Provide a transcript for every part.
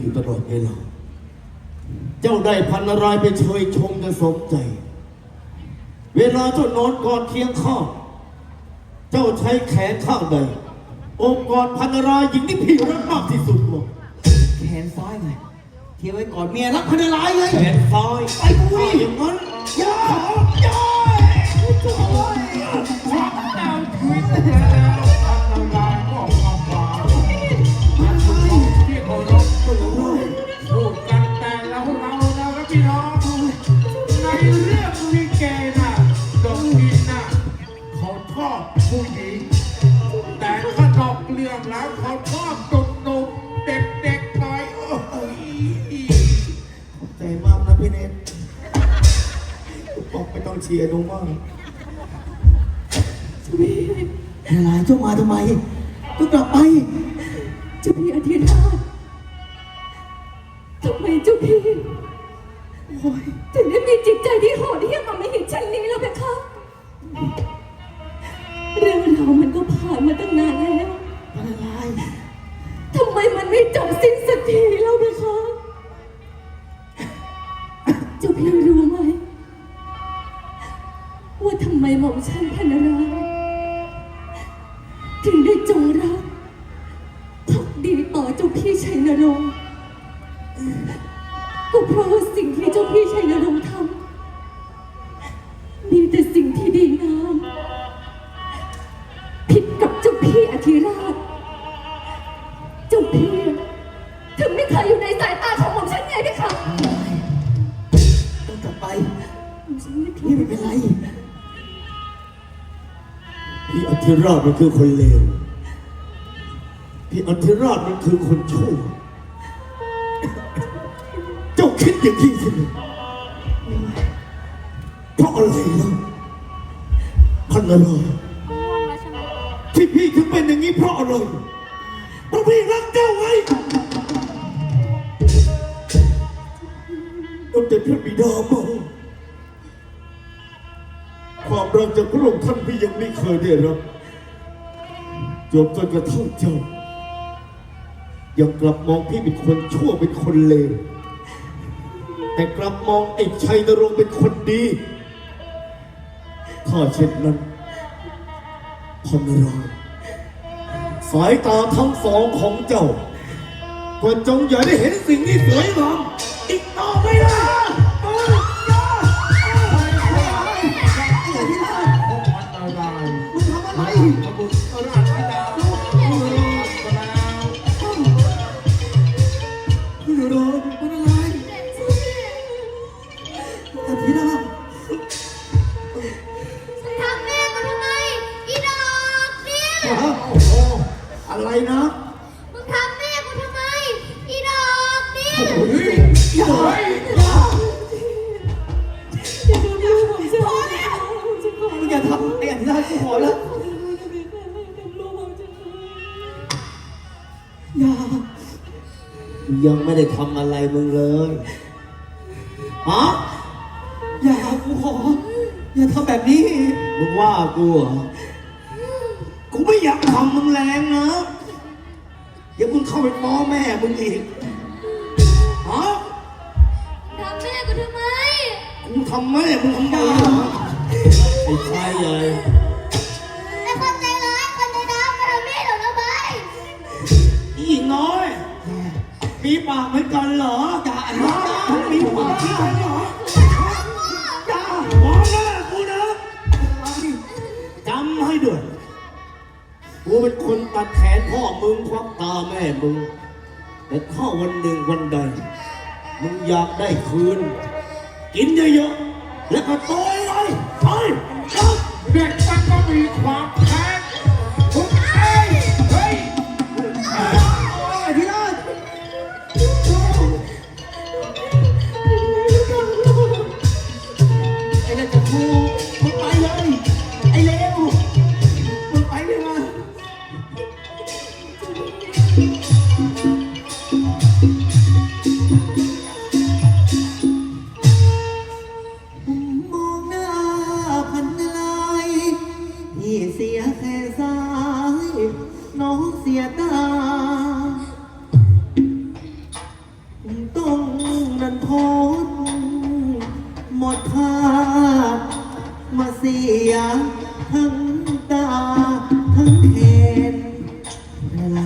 อยู่ตลอดเวลา เจ้าได้พันนารายณ์ไปเชยชมกันสมใจ เวลาเจ้านอนกอดเคียงข้างเจ้าใช้แขนข้างใดโอบกอดพันนารายณ์หญิงที่พี่รักมากที่สุดวะแขนซ้ายไงเทียบไว้ก่อนเมียรักพันลายไงแขนซ้ายไปกูถ้าดิอย่างนั้นย่าย่าชักดาวชีวิต ผู้หญิง แต่ถ้าดอกเรื่องแล้วเขาชอบตุ่นุ่มเด็กๆหน่อยโอ้ยใจมากนะพี่เนทบอกไม่ต้องเชียร์ดูมากพันลายเจ้ามาทำไมก็กลับไป เจ้าพี่อธิราชทำไมเจ้าพี่โอ้ยถึงได้มีจิตใจที่โหด เจ้าพี่รู้ไหมว่าทำไมหม่อมฉันพันรายถึงได้จงรักพักดีต่อเจ้าพี่ชัยนรงค์ก็เพราะว่าสิ่งที่เจ้าพี่ชัยนรงค์ทำมีแต่สิ่งที่ดีงามผิดกับเจ้าพี่อธิราช เจ้าพี่ถึงไม่เคยอยู่ในส พี่ไม่เป็นไร พี่อธิราชมันคือคนเลว พี่อธิราชมันคือคนชั่ว เจ้าคิดอย่างนี้สิเพราะอะไรล่ะพันอะไรที่พี่ถึงเป็นอย่างนี้เพราะอะไรเพราะพี่รักเจ้าไงตั้งแต่พระบิดามา รักจากพระองค์ท่านพี่ยังไม่เคยได้รับจนจนกระทั่งเจ้า ยังกลับมองพี่เป็นคนชั่วเป็นคนเลวแต่กลับมองไอ้ชัยนรงค์เป็นคนดีถ้าเช่นนั้นพันรายสายตาทั้งสองของเจ้าก็จงอย่าได้เห็นสิ่งที่สวยงามอีกต่อไปนะ อย่ายังไม่ได้ทำอะไรมึงเลยฮะอย่ากูขอ อย่าทำแบบนี้ มึงว่ากูเหรอกูไม่อยากทำมึงแรงนะอย่ามึงเข้าไปป้อแม่มึงอีกฮะทำแม่กูทำไม กูทำแม่มึงทำไมเหรอไอ้ชายใหญ่ มีปากเหมือนกันเหรออย่านะมึงมีหัวที่ไหนเหรอจ้ามองหน้ากูนะจำให้ด้วยกูเป็นคนตัดแขนพ่อมึงควักตาแม่มึง แต่ถ้าวันหนึ่งวันใด มึงอยากได้คืน กินเยอะๆแล้วก็โตยไว้ไปครับเด็กมันก็มีความ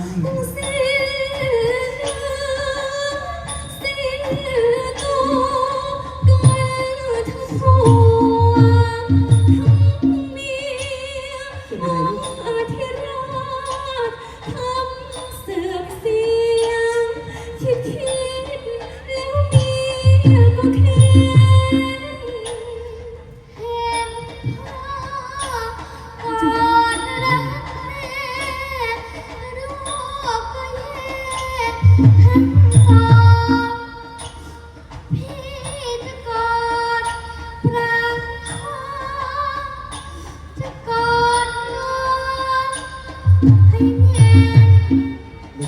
อ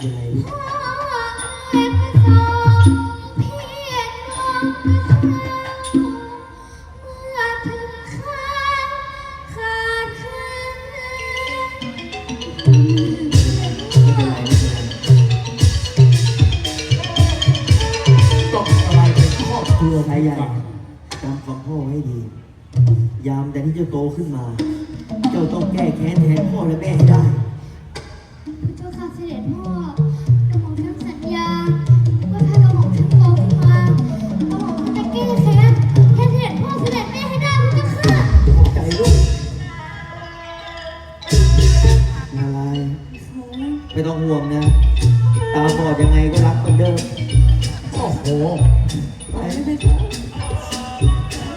ขาดแคลนต้องอะไรเป็นครอบครัวชายใหญ่กันจำคำพ่อให้ดี ยามแต่ที่เจ้าโตขึ้นมา เจ้าต้องแก้แค้นแทนพ่อและแม่ให้ได้ ตาบอดยังไงก็รักเหมือนเดิม โอ้โหไป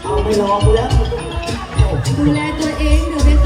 เอาไม่รอกูแล้ว ดูแลตัวเองเดี๋ยวไปต่อ